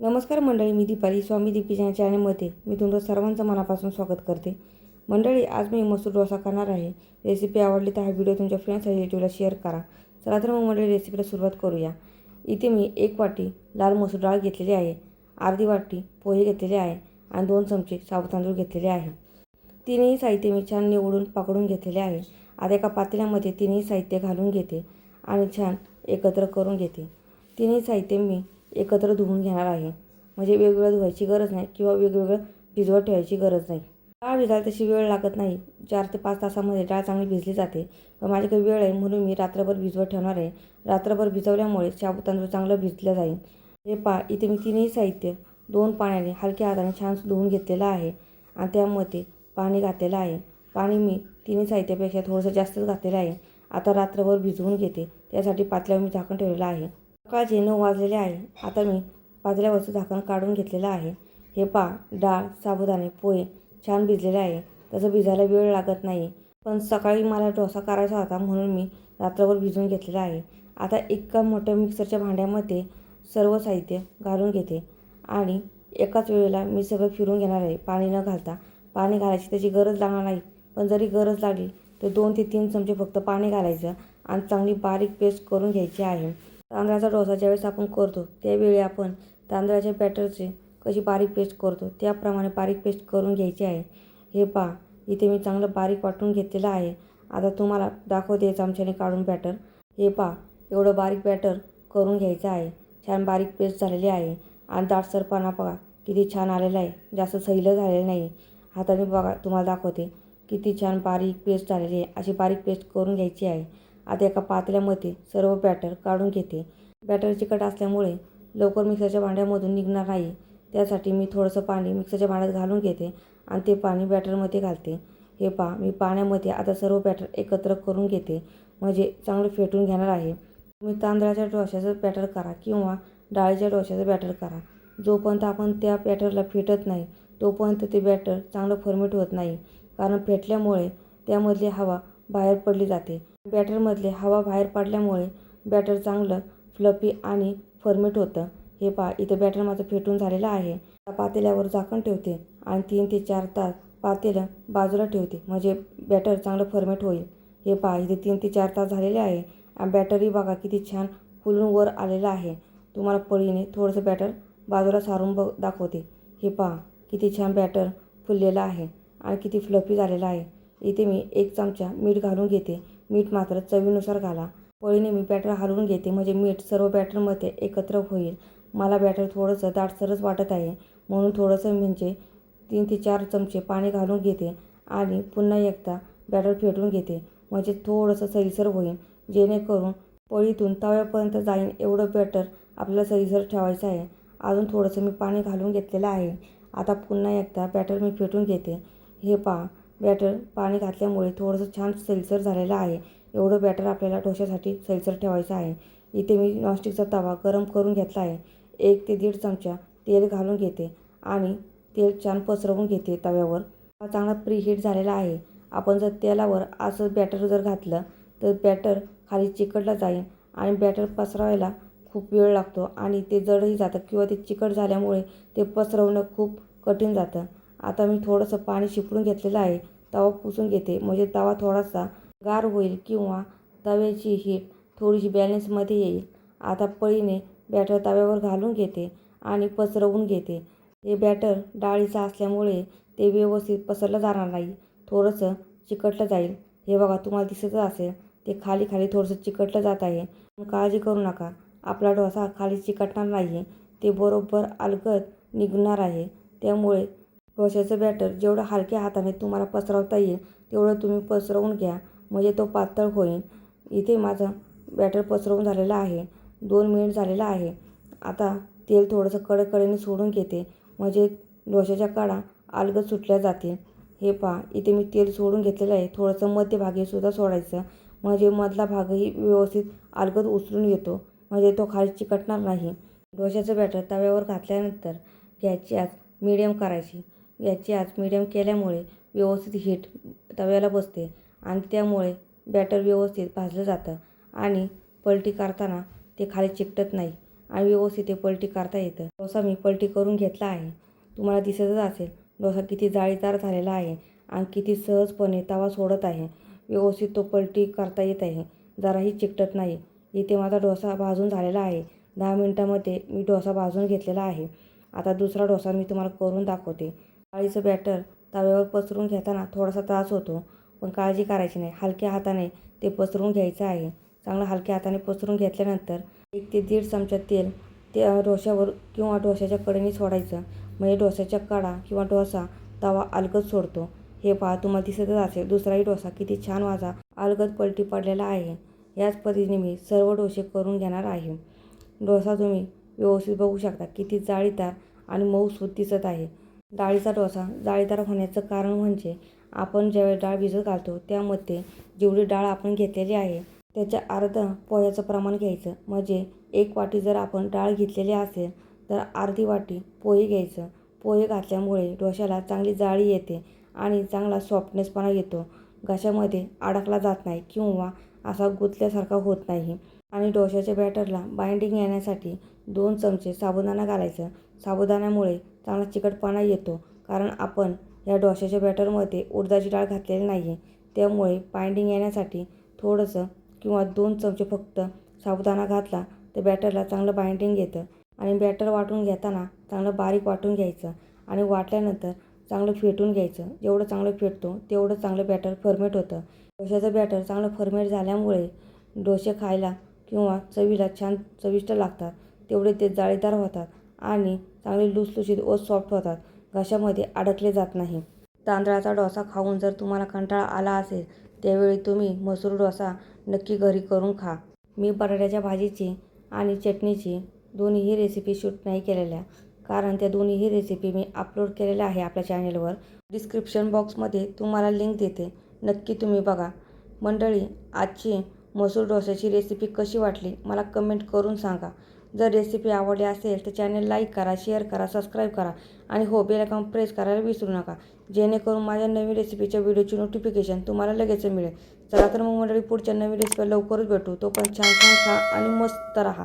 नमस्कार मंडळी मी दीपाली स्वामी दीपीच्या चॅनलमध्ये मी तुमचं सर्वांचं मनापासून स्वागत करते. मंडळी आज मी मसूर डोसा करणार आहे. रेसिपी आवडली तर हा व्हिडिओ तुमच्या फ्रेंड्स रिलेटिव्हला शेअर करा. चला तर मग मंडळी रेसिपीला सुरुवात करूया. इथे मी एक वाटी लाल मसूर डाळ घेतलेली आहे अर्धी वाटी पोहे घेतलेले आहे आणि दोन चमचे साबुत तांदूळ घेतलेले आहे. तिन्ही साहित्य मी छान निवडून पकडून घेतलेले आहे. आता एका पातेल्यामध्ये तिन्ही साहित्य घालून घेते आणि छान एकत्र करून घेते. तिन्ही साहित्य मी एकत्र धुवून घेणार आहे. म्हणजे वेगवेगळं धुवायची गरज नाही किंवा वेगवेगळं भिजवत ठेवायची गरज नाही. डाळ भिजायला तशी वेळ लागत नाही. चार ते पाच तासामध्ये डाळ चांगली भिजली जाते. व माझ्याकडे वेळ आहे म्हणून मी रात्रभर भिजवत ठेवणार आहे. रात्रभर भिजवल्यामुळे शाबू तांदूळ चांगलं भिजलं जाईल. हे पा इथे मी तिन्ही साहित्य दोन पाण्याने हलक्या हाताने छान धुवून घेतलेलं आहे. आणि त्यामध्ये पाणी घातलेलं आहे. पाणी मी तिन्ही साहित्यापेक्षा थोडंसं जास्तच घातलेलं आहे. आता रात्रभर भिजवून घेते. त्यासाठी पातल्यावर मी झाकण ठेवलेलं आहे. सकाळचे नऊ वाजलेले आहे? आता मी पातळ्यावरचं झाकण काढून घेतलेलं आहे. हे पा डाळ साबुदाणे पोहे छान भिजलेले आहे. तसं भिजायला वेळ लागत नाही. पण सकाळी मला डोसा करायचा होता म्हणून मी रात्रभर भिजवून घेतलेला आहे. आता एका मोठ्या मिक्सरच्या भांड्यामध्ये सर्व साहित्य घालून घेते आणि एकाच वेळेला मी सगळं फिरून घेणार आहे. पाणी न घालता. पाणी घालायची त्याची गरज लागणार नाही. पण जरी गरज लागली तर दोन ते तीन चमचे फक्त पाणी घालायचं आणि चांगली बारीक पेस्ट करून घ्यायची आहे. तांदळाचा डोसा ज्यावेळेस आपण करतो त्यावेळी आपण तांदळाच्या बॅटरचे कशी बारीक पेस्ट करतो त्याप्रमाणे बारीक पेस्ट करून घ्यायची आहे. हे पहा इथे मी चांगलं बारीक वाटून घेतलेलं आहे. आता तुम्हाला दाखवते चमच्याने काढून बॅटर. हे पहा एवढं बारीक बॅटर करून घ्यायचं आहे. छान बारीक पेस्ट झालेली आहे. आणि दाटसरपणा बघा किती छान आलेला आहे. जास्त सैलं झालेलं नाही. हाताने बघा तुम्हाला दाखवते किती छान बारीक पेस्ट झालेली आहे. अशी बारीक पेस्ट करून घ्यायची आहे. आता एका पातेल्यामध्ये सर्व बॅटर काढून घेते. बॅटर चिकट असल्यामुळे लवकर मिक्सरच्या भांड्यामधून निघणार नाही. त्यासाठी मी थोडंसं पाणी मिक्सरच्या भांड्यात घालून घेते आणि ते पाणी बॅटरमध्ये घालते. हे पहा मी पाण्यामध्ये आता सर्व बॅटर एकत्र करून घेते. म्हणजे चांगलं फेटून घेणार आहे. तुम्ही तांदळाच्या डोश्याचं बॅटर करा किंवा डाळीच्या डोश्याचं बॅटर करा. जोपर्यंत आपण त्या बॅटरला फेटत नाही तोपर्यंत ते बॅटर चांगलं फर्मेट होत नाही. कारण फेटल्यामुळे त्यामधली हवा बाहेर पडली जाते. बॅटरमधले हवा बाहेर पडल्यामुळे बॅटर चांगलं फ्लफी आणि फर्मेट होतं. हे पहा इथं बॅटर माझं फेटून झालेलं आहे. पातेल्यावर झाकण ठेवते आणि तीन ते चार तास पातेलं बाजूला ठेवते म्हणजे बॅटर चांगलं फर्मेट होईल. हे पहा इथे तीन ते चार तास झालेले आहे आणि बॅटरही बघा किती छान फुलून वर आलेलं आहे. तुम्हाला पळीने थोडंसं बॅटर बाजूला सारून बघ दाखवते. हे पहा किती छान बॅटर फुललेलं आहे आणि किती फ्लफी झालेलं आहे. इथे मी एक चमचा मीठ घालून घेते. मीठ मात्र चवीनुसार घाला. पळीने मी बॅटर हलवून घेते. म्हणजे मीठ सर्व बॅटरमध्ये एकत्र होईल. मला बॅटर थोडंसं दाटसरच वाटत आहे. म्हणून थोडंसं म्हणजे तीन ते चार चमचे पाणी घालून घेते आणि पुन्हा एकदा बॅटर फेटून घेते. म्हणजे थोडंसं सैलसर होईल. जेणेकरून पळीतून तव्यापर्यंत जाईन एवढं बॅटर आपल्याला सैलसर ठेवायचं आहे. अजून थोडंसं मी पाणी घालून घेतलेलं आहे. आता पुन्हा एकदा बॅटर मी फेटून घेते. हे पहा. बॅटर पाणी घातल्यामुळे थोडंसं छान सैलसर झालेलं आहे. एवढं बॅटर आपल्याला डोश्यासाठी सैलसर ठेवायचं आहे. इथे मी नॉनस्टिकचा तवा गरम करून घेतला आहे. एक ते दीड चमचा तेल घालून घेते आणि तेल छान पसरवून घेते तव्यावर. हा चांगला प्रीहीट झालेला आहे. आपण जर तेलावर असं बॅटर जर घातलं तर बॅटर खाली चिकटला जाईल आणि बॅटर पसरवायला खूप वेळ लागतो आणि ते जडही जातं किंवा ते चिकट झाल्यामुळे ते पसरवणं खूप कठीण जातं. आता मी थोडंसं पाणी शिपडून घेतलेलं आहे तवा पुसून घेते. म्हणजे तवा थोडासा गार होईल किंवा तव्याची हीट थोडीशी बॅलन्समध्ये येईल. आता पळीने बॅटर तव्यावर घालून घेते आणि पसरवून घेते. हे बॅटर डाळीचं असल्यामुळे ते व्यवस्थित पसरलं जाणार नाही. थोडंसं चिकटलं जाईल. हे बघा तुम्हाला दिसतच असेल ते खाली खाली थोडंसं चिकटलं जात आहे. काळजी करू नका. आपला डोसा खाली चिकटणार नाही ते बरोबर अलगद निघणार आहे. त्यामुळे डोश्याचं बॅटर जेवढं हलक्या हाताने तुम्हाला पसरवता येईल तेवढं तुम्ही पसरवून घ्या. म्हणजे तो पातळ होईल. इथे माझं बॅटर पसरवून झालेलं आहे. दोन मिनिट झालेलं आहे. आता तेल थोडंसं कडकडीने सोडून घेते. म्हणजे डोश्याच्या काडा अलगद सुटल्या जातील. हे पहा इथे मी तेल सोडून घेतलेलं आहे. थोडंसं मध्यभागीसुद्धा सोडायचं. म्हणजे मधला भागही व्यवस्थित अलगद उचलून येतो म्हणजे तो खाली चिकटणार नाही. डोश्याचं बॅटर तव्यावर घातल्यानंतर गॅसची आज मिडियम करायची. याची आच मिडियम केल्यामुळे व्यवस्थित हीट तव्याला बसते आणि त्यामुळे बॅटर व्यवस्थित भाजलं जातं आणि पलटी करताना ते खाली चिकटत नाही आणि व्यवस्थित ते पलटी करता येतं. डोसा मी पलटी करून घेतला आहे. तुम्हाला दिसतच असेल डोसा किती जाळीदार झालेला आहे आणि किती सहजपणे तवा सोडत आहे. व्यवस्थित तो पलटी करता येत आहे. जराही चिकटत नाही. इथे माझा डोसा भाजून झालेला आहे. दहा मिनटामध्ये मी डोसा भाजून घेतलेला आहे. आता दुसरा डोसा मी तुम्हाला करून दाखवते. डाळीचं बॅटर तव्यावर पसरून घेताना थोडासा त्रास होतो. पण काळजी करायची नाही. हलक्या हाताने ते पसरून घ्यायचं आहे. चांगलं हलक्या हाताने पसरून घेतल्यानंतर एक ते दीड चमचा तेल त्या डोश्यावर किंवा डोश्याच्या कडेने सोडायचं. म्हणजे डोश्याच्या कडा किंवा डोसा तवा अलगद सोडतो. हे पहा तुम्हाला दिसतच असेल दुसराही डोसा किती छान माझा अलगद पलटी पडलेला आहे. याच पद्धतीने मी सर्व डोसे करून घेणार आहे. डोसा तुम्ही व्यवस्थित बघू शकता. किती जाळीदार आणि मऊसूत दिसत आहे. डाळीचा डोसा. जाळीदार होण्याचं कारण म्हणजे आपण ज्यावेळी डाळ भिजत घालतो त्यामध्ये जेवढी डाळ आपण घेतलेली आहे त्याच्या अर्धा पोह्याचं प्रमाण घ्यायचं. म्हणजे एक वाटी जर आपण डाळ घेतलेली असेल तर अर्धी वाटी पोहे घ्यायचं. पोहे घातल्यामुळे डोश्याला चांगली जाळी येते आणि चांगला सॉफ्टनेसपणा येतो. घशामध्ये अडकला जात नाही किंवा असा गुंतल्यासारखा होत नाही. आणि डोश्याच्या बॅटरला बाइंडिंग येण्यासाठी दोन चमचे साबुदाणा घालायचं. साबुदाण्यामुळे चांगला चिकटपणा येतो. कारण आपण या डोशाच्या बॅटरमध्ये उडदाची डाळ घातलेली नाही आहे त्यामुळे बाइंडिंग येण्यासाठी थोडंसं किंवा दोन चमचे फक्त साबुदाणा घातला तर बॅटरला चांगलं बाइंडिंग येतं. आणि बॅटर वाटून घेताना चांगलं बारीक वाटून घ्यायचं. आणि वाटल्यानंतर चांगलं फेटून घ्यायचं. जेवढं चांगलं फेटतो तेवढं चांगलं बॅटर फर्मेट होतं. डोश्याचं बॅटर चांगलं फर्मेट झाल्यामुळे डोसे खायला किंवा चवीला छान चविष्ट लागतात. तेवढे ते जाळीदार होतात. आणि चांगले लुसलुशीत व सॉफ्ट होतात. घशामध्ये अडकले जात नाही. तांदळाचा डोसा खाऊन जर तुम्हाला कंटाळा आला असेल त्यावेळी तुम्ही मसूर डोसा नक्की घरी करून खा. मी बटाट्याच्या भाजीची आणि चटणीची दोन्हीही रेसिपी शूट नाही केलेल्या कारण त्या दोन्हीही रेसिपी मी अपलोड केलेल्या आहे आपल्या चॅनेलवर डिस्क्रिप्शन बॉक्समध्ये तुम्हाला लिंक देते. नक्की तुम्ही बघा. मंडळी आजची मसूर डोस्याची रेसिपी कशी वाटली मला कमेंट करून सांगा. जर रेसिपी आवडली असेल तर चॅनल लाईक करा शेअर करा सबस्क्राईब करा आणि हो बेल आयकॉन प्रेस करायला विसरू नका. जेणेकरून माझ्या नवीन रेसिपीच्या व्हिडिओची नोटिफिकेशन तुम्हाला लगेच मिळेल. चला तर मग मंडळी पुढच्या नवीन रेसिपी लवकरच भेटू. तो पण छान छान खा आणि मस्त राहा.